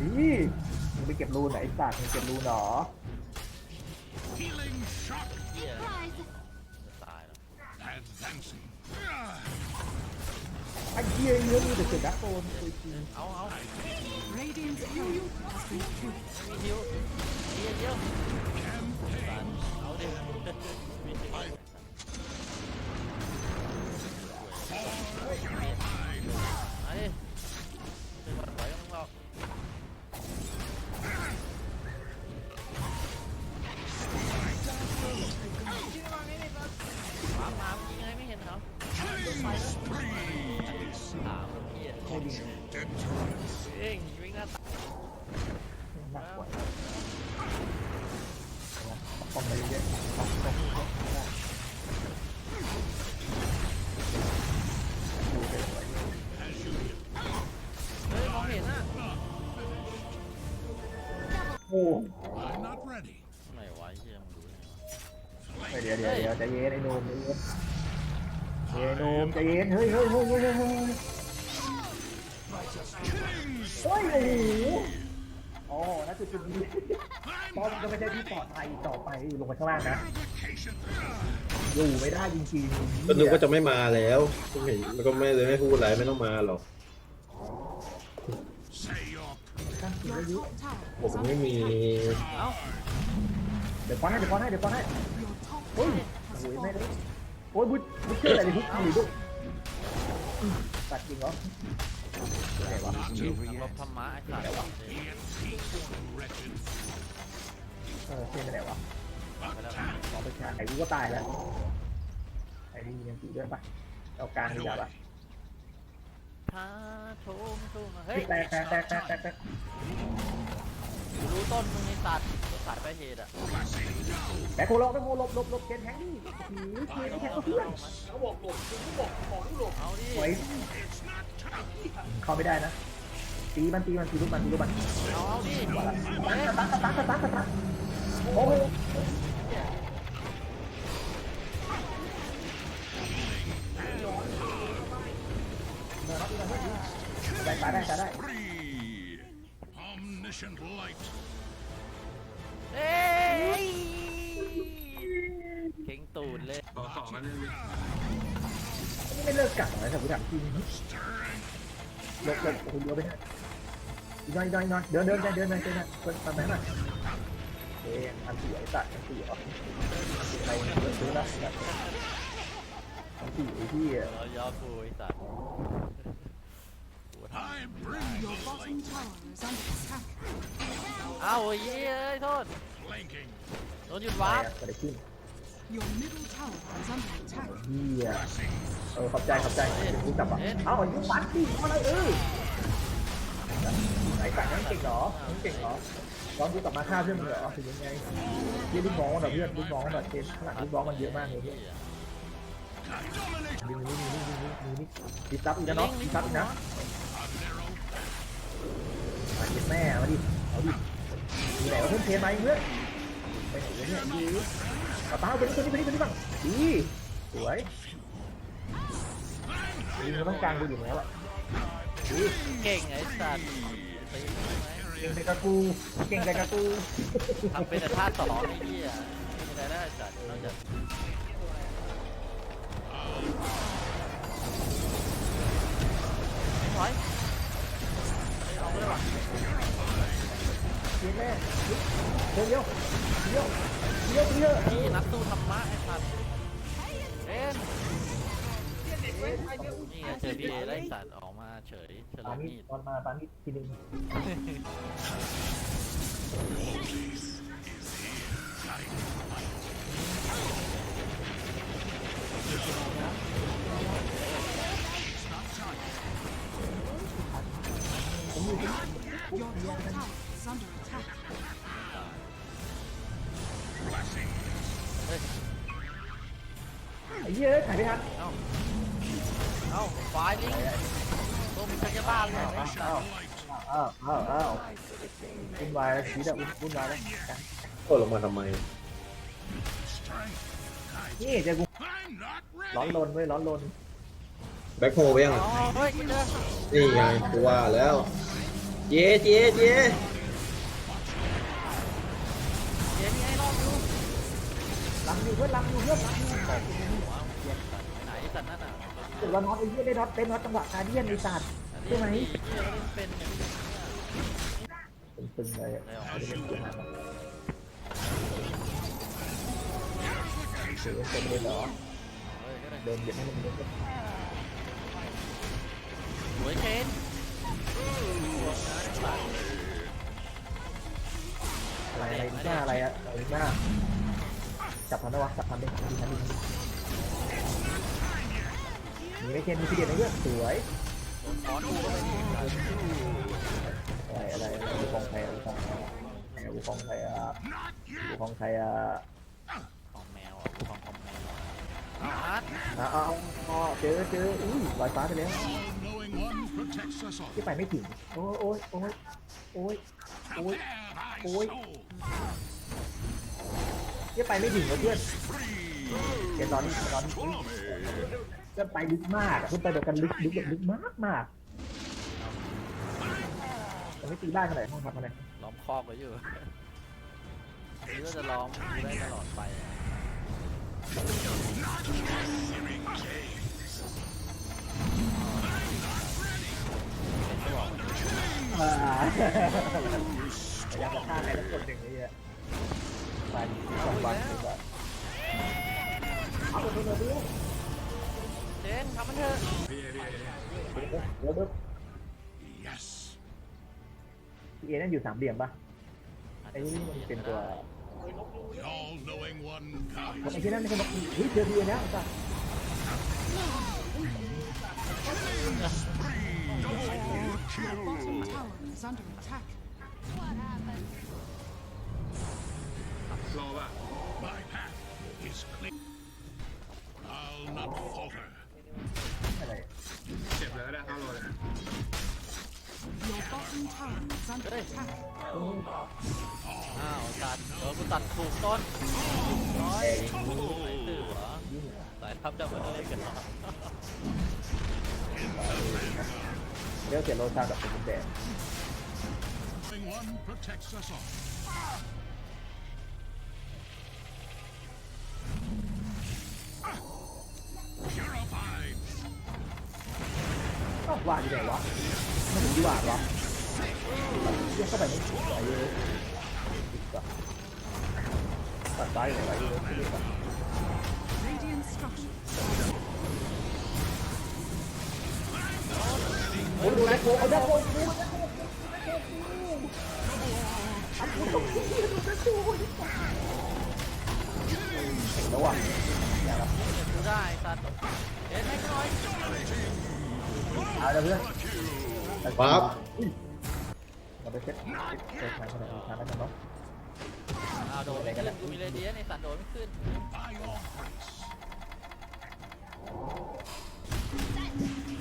นี่มึงไปเก็บรูนไหนไอ้สัตว์มึงเก็บรูนเหรอ Healing shock. เหี้ยจะตายแล้วไอ้เหี้ยเนื้อมีแต่เสือดักโซนคุยจริงเอาเอา Radiant's hell has been killed. มีฮิวเดียเดียอา เพี้ย Dead turrets. เองวิ่งหน้าตาหนักกว่าป้องไปเยอะๆป้องป้องป้องได้ดูเก็บไว้เฮ้ยมองเห็นอะโอ้ I'm not ready. ไหนวะไอ้เหี้ยมึงรู้ได้ไงวะ เดี๋ยวเดี๋ยวเดี๋ยวใจเย็นไอ้หนุ่มใจเย็น เฮ้ยไอ้หนุ่มใจเย็นเฮ้ยเฮ้ยเฮ้ยเฮ้ยเฮ้ยเฮ้ย Killing เฮ้ยโอ้โหอ๋อน่าจะจุดนี้ I'm ตอนมันก็ไม่ใช่ที่ปลอดภัยต่อไปลงไปข้างล่างนะ Purification. อยู่ไม่ได้จริงๆก็นึกว่าจะไม่มาแล้วผมเห็นมันก็ไม่เลยไม่พูดอะไรไม่ต้องมาหรอก Say your ตั้งสี่ Your อายุ top tower ผม is ไม่ under มีเอ้าเดี๋ยวป้อนให้เดี๋ยวป้อนให้เดี๋ยวป้อนให้ Your top เฮ้ย tower โอ้ has ยไม่ได้ fallen. โอ้ยบุญบุญเชื่ออะไรในทุกทีลูกตัดจริงเหรอไหนวะลบธรรมะไอ้สัตว์ wretched. เออเชื่อไปไหนวะไปแล้วสองประชาไอ้กูก็ตายแล้วไอ้นี่ยังตีด้วยปะเอากลางดีกว่าปะท้าโถมโถมเฮ้ยแตกแตกแตกแตกแตกแตกกู รู้ต้นมึงไอ้สัตว์รถสายไปเหตุอะแบคโคลอกแบคโคลบหลบหลบเกนแทงนี่หือเกนแทงเพื่อนเอาดิไว้เข้าไม่ได้นะตีมันตีมันตีลูกมันตีลูกมันเอาเอาดิตันตันตันตันตันตันโอ้โห องเนี่ยไม่เลิกกัดเลยแต่กูถามจริงลบลบคุณเดียวไปไน้อยน้อยน้อยเดินเดินได้เดินได้เดินได้คน่ำไหนน่ะเอ๊ะอันเสียสัตว์อันเสียอะไอ้นนะอันเสียที่เราย่อกูไอ้สัตว์ I bring the bottom towers under attack. อ้าวไอ้เหี้ยเอ้ยโทษ flanking. โดนหยุดฟ้น Your middle tower is under attack. เฮียเออขอบใจขอบใจเดี๋ยวกูจับอะเอ้าไอ้ยุปันสิเอาอะไรเออไอ้สัตว์นั่นเก่งเหรอนั่นเก่งเหรอลองกูกลับมาฆ่าเพื่อนมึงเหรอถึงยังไงเรียกลูกน้องมันเหรอเพื่อนลูกน้องมันเหรอเกมข้างหลังลูกน้องมันเยอะมากเลยเพื่อน Dominate. นี่นี่นี่นี่นี่นี่ดิซับอีกนะเนาะดิซับอีกนะมาเก็บแม่มาดิเอาดิมีไหนเอาเพื่อนเทมาอีกเพื่อนไปไหนวะเนี่ยดี กระเป๋าไปนี่ไปนี่ไปนี่ไปนี่บ้างดีสวยดีมันต้องกลางกูอยู่แล้วอะดีเก่งไอ้สัตว์ตีมึงไหมเก่งแต่กับกูเก่งแต่กับกูทำเป็นแต่ท่าสองไอ้เหี้ยไม่มีอะไรได้ไอ้สัตว์นอกจากถอยไม่เอาไม่ได้หรอ เก่งแม่เดี๋ยวเดี๋ยวเดี๋ยวเดียวเดียวนี่นักสู้ธรรมะไอ้สัตว์เอ็นนี่ไงเจอพี่เอไล่สัตว์ออกมาเฉยเฉลิปามนิดมีดตอนมาตอนนี้ทีนึง ไอ้เหี้ยถ่ายไม่ทันเอ้าเอ้าไฟลิงตัวมันจะบ้านเลยอ้าวอ้าวอ้าวอ้าวุ่นวายแล้วชีวิตอะวุ่นวายแล้วก็ลงมาทำไมนี่เจอกูร้อนลนเว้ยร้อนลนแบ็คโฮไปยังอ๋อเฮ้ยเจอนี่ไงกูว่าแล้ว เจ๊เจ๊เจ๊เดี๋ยวมีไอ้รอบดูลำอยู่เพื่อนลำอยู่เพื่อนลำอยู่ ไหนสัตว์นั่นอะเดี๋ยวเราน็อตไอ้เหี้ยได้น็อตเป็นน็อตจังหวะคาเดียนไอ้สัตว์ใช่ไหมเหี้ยเล่นเป็นอะไม่ได้เล่ะเสือเป็นเลยเหรอเฮ้ยก็ได้เดินเหยียบให้มันเดินสวยเชนอะไรอะไรหน้าอะไรอะอะไรหน้าจับทันได้วะจับทันได้ดีนดีทันดี มีไม่เคนมีทีเดียวในเรื่องสวยขอดูก็ไปดิอะไรอะไรอะไรดูของใครดูของใครดูของใครอะดูของใครอะของแมวอะของของแมวอะเอาเอาเจอเจออุ้ยลอยฟ้าไปแล้วที่ไปไม่ถึงโอ้ยโอ้ยโอ้ยโอ้ย Oi. Prepare thy Oi. soul. ที่ไปไม่ถึงเพื่อนเดี๋ยวตอนนี้ตอนนี้ เพื่อนไปลึกมากอะเพื่อนไปแบบกันลึกลึกแบบลึกมากมากแต่ไม่ตีบ้านกันไหนห้องพักกันไหนล้อมคอกไว้อยู่นี่ก็จะล้อมกูได้ตลอดไปอะอ่าอยากจะฆ่าใครสักคนหนึ่งไอ้เหี้ยไปสองวันดีกว่าเอา มันเถอะเดี๋ยวเดี๋ยว Yes. พี่เอนั่นอยู่สามเหลี่ยมปะไอ้นี่มันเป็นตัว The all-knowing one ผม guides ไอ้ที่นั่นไม่ใช่บอกเฮ้ยเจอพี่เอแล้วจ้ะ Your bottom tower is under attack. อ้าวตัดเออกูตัดถูกต้นร้อยสายตื่นเหรอสายทับจะมาเล่นกันเหรอเดี๋ยวเสียโลชาแบบเป็นแดด Knowing one protects us all. Purified. อ้าววางอยู่ไหนวะไม่ถึงที่วางวะ เรียกเข้าไปไม่ถึงไหนเลยตัดซ้ายอยู่ไหนวะเยอะที่เรียกว่า Radiant structures. โอ้ยดูแลโคเอาได้โคดูระวังอย่าละกูได้ตัดเอ็นให้กูหน่อยเอาละเพื่อนปั๊บ เราไปเซ็ตเซ็ตทางขนาดนี้ทางนั้นกันเนาะอ้าวโดนไม่ขึ้นกูมีเรเดียนในสัตว์โดนไม่ขึ้น By your grace.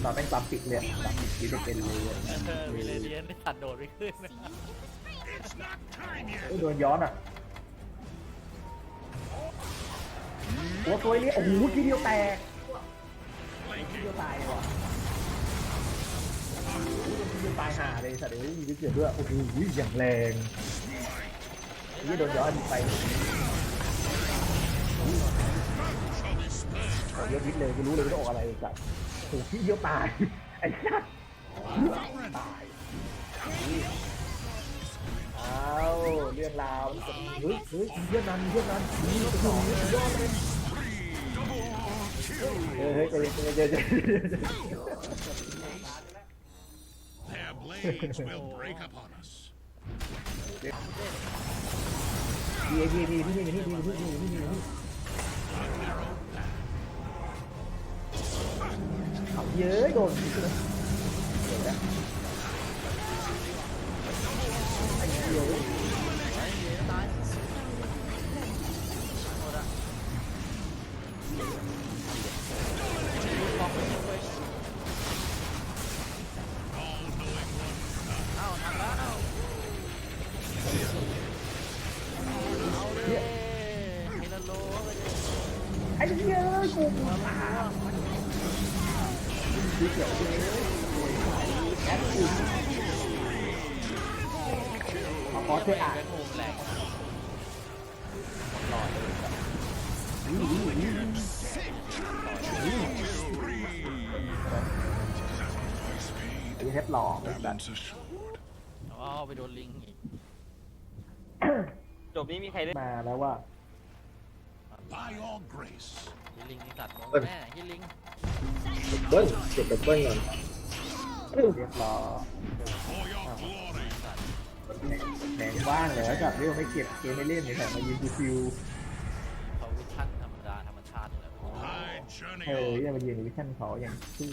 เราแม่งปั๊มปิดเลยปั๊มปิดที่เป็นเลยเออมีเรเดียนในสัตว์โดนไม่ขึ้น It's not time yet. โดนย้อนอะหัวตัวนี้โอ้โหทีเดียวแตกทีเดียวตายเดียวตายห่าเลยสัตว์เอ้ยมีเกิดด้วยโอ้โหอย่างแรงนี่โดนย้อนไปโอ้ยยิดเลยกูรู้เลยว่าออกอะไรสัตว์โอ้โหทีเดียตายไอ้สัตว์ตายเอาเรื่องราวเฮ้ยเฮ้ยเพื่อนนั้นมีเพื่อนนั้นมีโอ้โหสุดยอดเลยเฮ้ยเฮ้ยใจเย็นใจเย็นใจเย็น Their blades will break upon us. ดีดีดีพี่นี่นี่นี่นี่นี่นี่นี่เขาเย้ยโดนเดี๋ยวนะ กูมาตามดีเกี่ยวเลยแอดกูอช่วยอ่านเป็นมุดเลยไอ้เทปหลอกแบบอ๋อไปโดนลิงอีกจบนี้มีใครเล่นมาแล้วว่า By your grace. ฮิลิงนี่ตัดโดนแน่ฮิลิงเบิ้ลเก็บดับเบิ้ลก่อนเรียบร้อย For your glory. ตัดแหนว่างเลยแล้วกับเรื่องไม่เก็บเกมไม่เล่นในแต่มายืนฟิวเขาวิชั่นธรรมดาธรรมชาติเลย I journey เออ on. ยังมายืนในวิชั่นเขาอย่างชื่อ